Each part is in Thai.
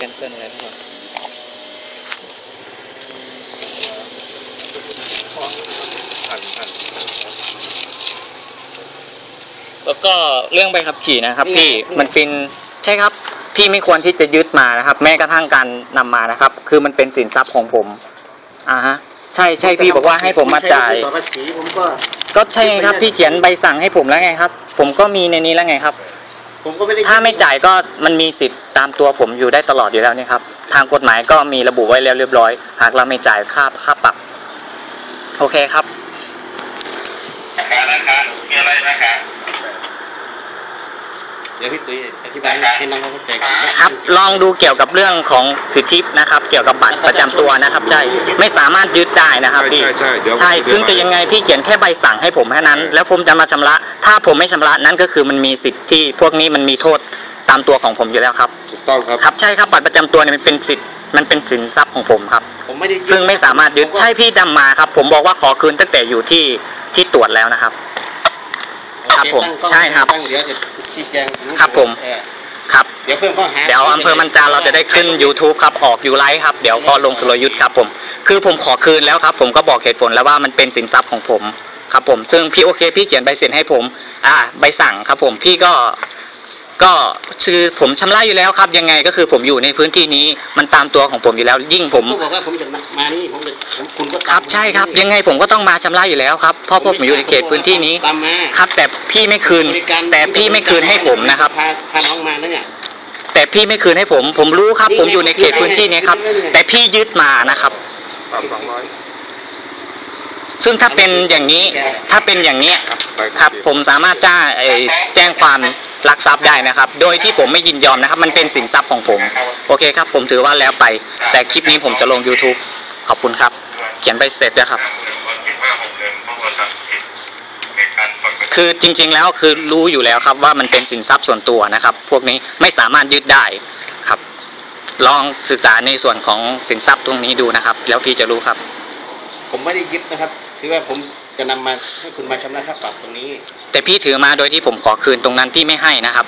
แคนเซิลเลยนะครับแล้วก็เรื่องใบขับขี่นะครับนี่ไงพี่นี่ไงมันเป็นใช่ครับ พี่ไม่ควรที่จะยึดมานะครับ แม้กระทั่งการนำมานะครับ คือมันเป็นสินทรัพย์ของผมอ่าฮะใช่ใช่พี่บอกว่าให้ผมมาจ่ายต่อภาษีผมก็ก็ใช่ไงครับ พี่เขียนใบสั่งให้ผมแล้วไงครับ ผมก็มีในนี้แล้วไงครับ ผมก็ไม่ได้ถ้าไม่จ่ายก็มันมีสิทธิ์ตามตัวผมอยู่ได้ตลอดอยู่แล้วนี่ครับ ทางกฎหมายก็มีระบุไว้แล้วเรียบร้อย หากเราไม่จ่ายค่าค่าปรับ โอเคครับนะคะนะคะมีอะไรนะคะ เดี๋ยวพี่ตุ้ยอธิบายให้น้องเขาเข้าใจก่อนครับ ลองดูเกี่ยวกับเรื่องของสิทธินะครับ เกี่ยวกับบัตรประจำตัวนะครับ ใช่ ไม่สามารถยึดได้นะครับใช่พี่ ใช่ใช่เดี๋ยวใช่เดี๋ยวถึงจะยังไงพี่เขียนแค่ใบสั่งให้ผมแค่นั้นแล้วผมจะมาชำระ ถ้าผมไม่ชำระนั่นก็คือมันมีสิทธิ์ที่พวกนี้มันมีโทษตามตัวของผมอยู่แล้วครับ ถูกต้องครับ ครับใช่ครับบัตรประจำตัวเนี่ยมันเป็นสิทธิ์มันเป็นสินทรัพย์ของผมครับ ผมไม่ได้ยึดซึ่งไม่สามารถยึดใช่พี่ดำมาครับ ผมบอกว่าขอคืนตั้งแต่อยู่ที่ที่ตรวจแล้วนะครับ ครับผมตั้งกล้องใช่ครับ ตั้งเดี๋ยวจะ ชี้แจงครับผม เออครับ เดี๋ยวเพิ่มข้อหาเดี๋ยวอำเภอมันจาเราจะได้ขึ้น YouTube ครับออกยูไลฟ์ครับ เดี๋ยวก็ลงสุรยุทธ์ครับผม คือผมขอคืนแล้วครับ ผมก็บอกเหตุผลแล้วว่ามันเป็นสินทรัพย์ของผม ครับผม ซึ่งพี่โอเค พี่เขียนใบเซ็นให้ผม อ่า ใบสั่งครับผม พี่ก็ ก็คือผมชำระอยู่แล้วครับ ยังไงก็คือผมอยู่ในพื้นที่นี้มันตามตัวของผมอยู่แล้ว ยิ่งผมมบอกว่าผมจะมานี่ผมคุณก็ครับใช่ครับ ยังไงผมก็ต้องมาชำระอยู่แล้วครับเพราะพวกผมอยู่ในเขตพื้นที่นี้ตามมาครับ แต่พี่ไม่คืน แต่พี่ไม่คืนให้ผมนะครับพาน้องมานะเนี่ยแต่พี่ไม่คืนให้ผม ผมรู้ครับ ผมอยู่ในเขตพื้นที่นี้ครับ แต่พี่ยึดมานะครับปรับสองร้อยซึ่งถ้าเป็นอย่างนี้ถ้าเป็นอย่างนี้ครับผมสามารถจ้าแจ้งความ ลักทรัพย์ได้นะครับ โดยที่ผมไม่ยินยอมนะครับ มันเป็นสินทรัพย์ของผม โอเคครับ ผมถือว่าแล้วไป แต่คลิปนี้ผมจะลง YouTube ขอบคุณครับ เขียนใบเสร็จด้วยครับ คือจริง ๆแล้วคือรู้อยู่แล้วครับว่ามันเป็นสินทรัพย์ส่วนตัวนะครับ พวกนี้ไม่สามารถยึดได้ครับ ลองศึกษาในส่วนของสินทรัพย์ตรงนี้ดูนะครับ แล้วพี่จะรู้ครับ ผมไม่ได้ยึดนะครับ คือว่าผม จะนำมาให้คุณมาชำระค่าปรับตรงนี้ แต่พี่ถือมาโดยที่ผมขอคืนตรงนั้นพี่ไม่ให้นะครับ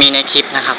มีในคลิปนะครับ